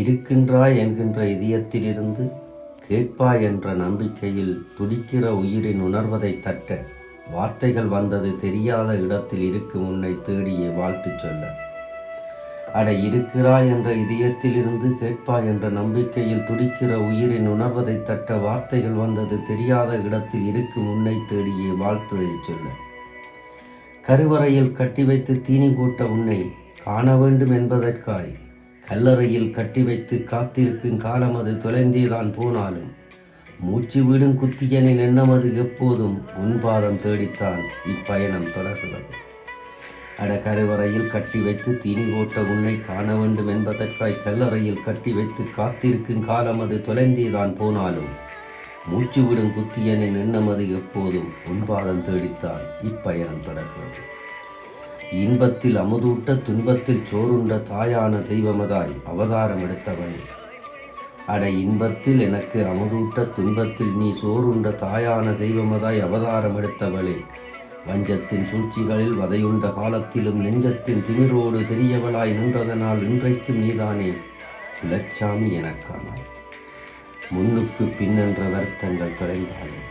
இருக்கின்றாய் என்கின்ற இதயத்திலிருந்து கேட்பாய் என்ற நம்பிக்கையில் துடிக்கிற உயிரின் உணர்வதை தட்ட வார்த்தைகள் வந்தது தெரியாத இடத்தில் இருக்கும் உன்னை தேடியே வாழ்த்துச் சொல்ல. அட இருக்கிறாய் என்ற இதயத்திலிருந்து கேட்பாய் என்ற நம்பிக்கையில் துடிக்கிற உயிரின் உணர்வதை தட்ட வார்த்தைகள் வந்தது தெரியாத இடத்தில் இருக்கும் உன்னை தேடியே வாழ்த்துதை சொல்ல. கருவறையில் கட்டி வைத்து தீனி போட்ட உன்னை காண வேண்டும் என்பதற்காய் கல்லறையில் கட்டி வைத்து காத்திருக்கும் காலம் அது தொலைந்தேதான் போனாலும். மூச்சு விடும் குத்தியனின் எண்ணமது எப்போதும் உன் பாதம் தேடித்தான் இப்பயணம் தொடர்கிறது. அட கருவறையில் கட்டி வைத்து தீனி ஓட்ட உன்னை காண வேண்டும் என்பதற்காய் கல்லறையில் கட்டி வைத்து காத்திருக்கும் காலம் அது தொலைந்தேதான் போனாலும். மூச்சு விடும் குத்தியனின் எண்ணமது எப்போதும் உன் பாதம் தேடித்தான் இப்பயணம் தொடர்கிறது. இன்பத்தில் அமுதூட்ட துன்பத்தில் சோறுண்ட தாயான தெய்வமதாய் அவதாரம் எடுத்தவள் அட இன்பத்தில் எனக்கு அமுதூட்ட துன்பத்தில் நீ சோறுண்ட தாயான தெய்வமதாய் அவதாரம் எடுத்தவளே வஞ்சத்தின் சூழ்ச்சிகளில் வதையுண்ட காலத்திலும் நெஞ்சத்தின் திமிரோடு பெரியவளாய் நின்றதனால் இன்றைக்கும் நீதானே. குலச்சாமி எனக்கானாய் முன்னுக்கு பின்னென்ற வருத்தங்கள் தொலைந்தாலும்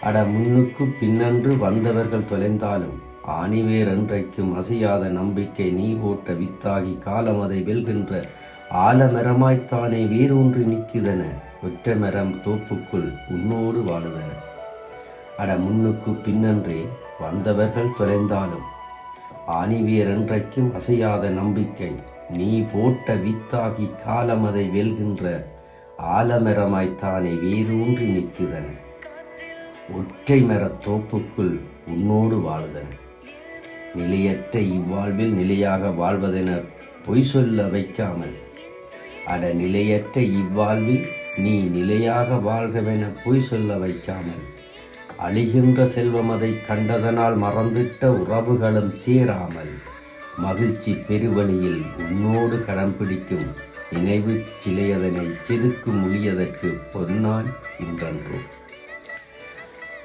அட முன்னுக்கு பின்னன்று வந்தவர்கள் தொலைந்தாலும் ஆணிவேரன்றைக்கும் அசையாத நம்பிக்கை நீ போட்ட வித்தாகி காலம் அதை வெல்கின்ற ஆலமரமாய்த்தானே வேரூன்றி நிற்குதென ஒற்றமரம் தோப்புக்குள் உன்னோடு வாழுதன. அட முன்னுக்கு பின்னன்றே வந்தவர்கள் தொலைந்தாலும் ஆணிவேரன்றைக்கும் அசையாத நம்பிக்கை நீ போட்ட வித்தாகி காலம் அதை வெல்கின்ற ஆலமரமாய்த்தானே வேரூன்றி நிற்குதன. ஒற்றை மரத் தோப்புக்குள் உன்னோடு வாழுதன. நிலையற்ற இவ்வாழ்வில் நிலையாக வாழ்வதென பொய் சொல்ல வைக்காமல். அட நிலையற்ற இவ்வாழ்வில் நீ நிலையாக வாழ்கவென பொய் சொல்ல வைக்காமல். அழிகின்ற செல்வம் அதை கண்டதனால் மறந்திட்ட உறவுகளும் சேராமல். மகிழ்ச்சி பெருவழியில் உன்னோடு கடம் பிடிக்கும் நினைவு சிலையதனை செதுக்கும் ஒளியதற்கு பொன்னான் இன்றன்றோ.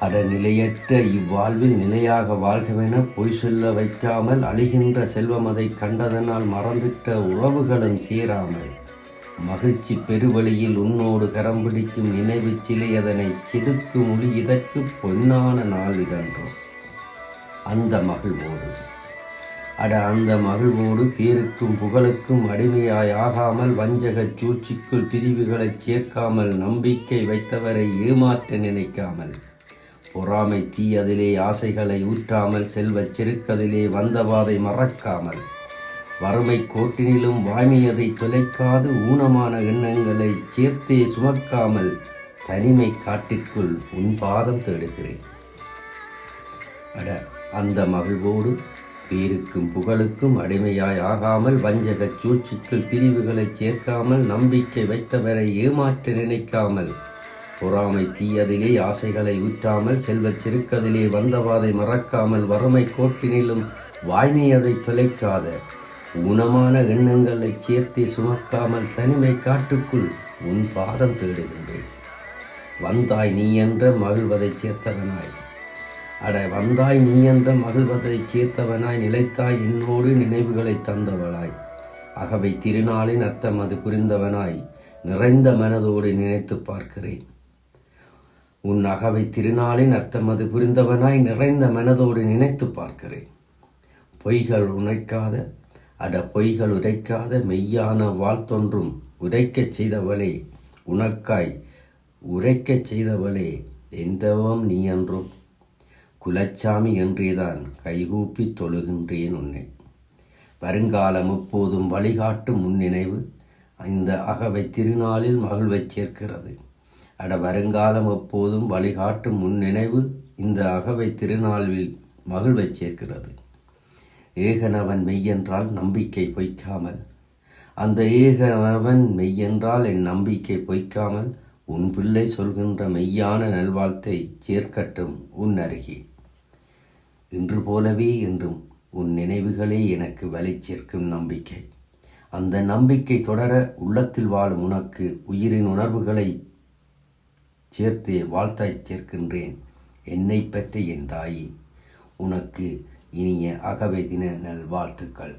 அட நிலையற்ற இவ்வாழ்வில் நிலையாக வாழ்கவென பொய் சொல்ல வைக்காமல் அழிகின்ற செல்வம் அதை கண்டதனால் மறந்துட்ட உறவுகளும் சீராமல் மகிழ்ச்சி பெருவழியில் உன்னோடு கரம் பிடிக்கும் நினைவு சிலையதனை சிதுக்கு மொழி இதற்கு பொன்னான நாள் இதன்றோ? அந்த மகிழ்வோடு. அட அந்த மகிழ்வோடு பேருக்கும் புகழுக்கும் அடிமையாய் ஆகாமல் வஞ்சகச் சூழ்ச்சிக்குள் பிரிவுகளைச் சேர்க்காமல் நம்பிக்கை வைத்தவரை ஏமாற்ற நினைக்காமல் பொறாமை தீயதிலே ஆசைகளை ஊற்றாமல் செல்வச் செருக்கதிலே வந்த பாதை மறக்காமல். வறுமை கோட்டினிலும் வாய்மையதை தொலைக்காது ஊனமான எண்ணங்களை சேர்த்தே சுமக்காமல் தனிமை காட்டிற்குள் உன் பாதம் தேடுகிறேன். அட அந்த மகிழ்வோடு பேருக்கும் புகழுக்கும் அடிமையாய் ஆகாமல் வஞ்சகச் சூழ்ச்சிக்குள் பிரிவுகளை சேர்க்காமல் நம்பிக்கை வைத்தவரை ஏமாற்ற நினைக்காமல் பொறாமை தீயதிலே ஆசைகளை ஊற்றாமல் செல்வச் செருக்கதிலே வந்தவாதை மறக்காமல் வறுமை கோட்டினிலும் வாய்மை அதை தொலைக்காத. ஊனமான எண்ணங்களை சேர்த்தே சுமக்காமல் தனிமை காட்டுக்குள் உன் பாதம் தேடுகின்றேன். வந்தாய் நீ என்ற மகிழ்வதைச் சேர்த்தவனாய். அட வந்தாய் நீ என்ற மகிழ்வதைச் சேர்த்தவனாய் நிலைத்தாய் என்னோடு நினைவுகளை தந்தவளாய். அகவை திருநாளின் அர்த்தம் அது புரிந்தவனாய். நிறைந்த மனதோடு நினைத்து பார்க்கிறேன். உன் அகவை திருநாளின் அர்த்தம் அது புரிந்தவனாய் நிறைந்த மனதோடு நினைத்து பார்க்கிறேன். பொய்கள் உணைக்காத அட பொய்கள் உரைக்காத மெய்யான வாழ்த்தொன்றும் உரைக்கச் செய்தவளே உனக்காய் உரைக்கச் செய்தவளே எந்தவம் நீ என்றும் குலச்சாமி என்றேதான் கைகூப்பி தொழுகின்றேன் உன்னை. வருங்காலம் எப்போதும் வழிகாட்டும் முன்னினைவு இந்த அகவை திருநாளில் மகிழ்வைச் சேர்க்கிறது. அட வருங்காலம் எப்போதும் வழிகாட்டும் முன்னினைவு இந்த அகவை திருநாளில் மகிழ்வை சேர்க்கிறது. ஏகனவன் மெய்யென்றால் நம்பிக்கை பொய்க்காமல் அந்த ஏகனவன் மெய்யென்றால் என் நம்பிக்கை பொய்க்காமல் உன் பிள்ளை சொல்கின்ற மெய்யான நல்வாழ்த்தை சேர்க்கட்டும் உன் அருகே. இன்று போலவே என்றும் உன் நினைவுகளே எனக்கு வலை சேர்க்கும் நம்பிக்கை. அந்த நம்பிக்கை தொடர உள்ளத்தில் வாழும் உனக்கு உயிரின் உணர்வுகளை சேர்த்து வாழ்த்தாய் சேர்க்கின்றேன். என்னை பற்றி என் தாயி உனக்கு இனிய அகவை தின நல்வாழ்த்துக்கள்.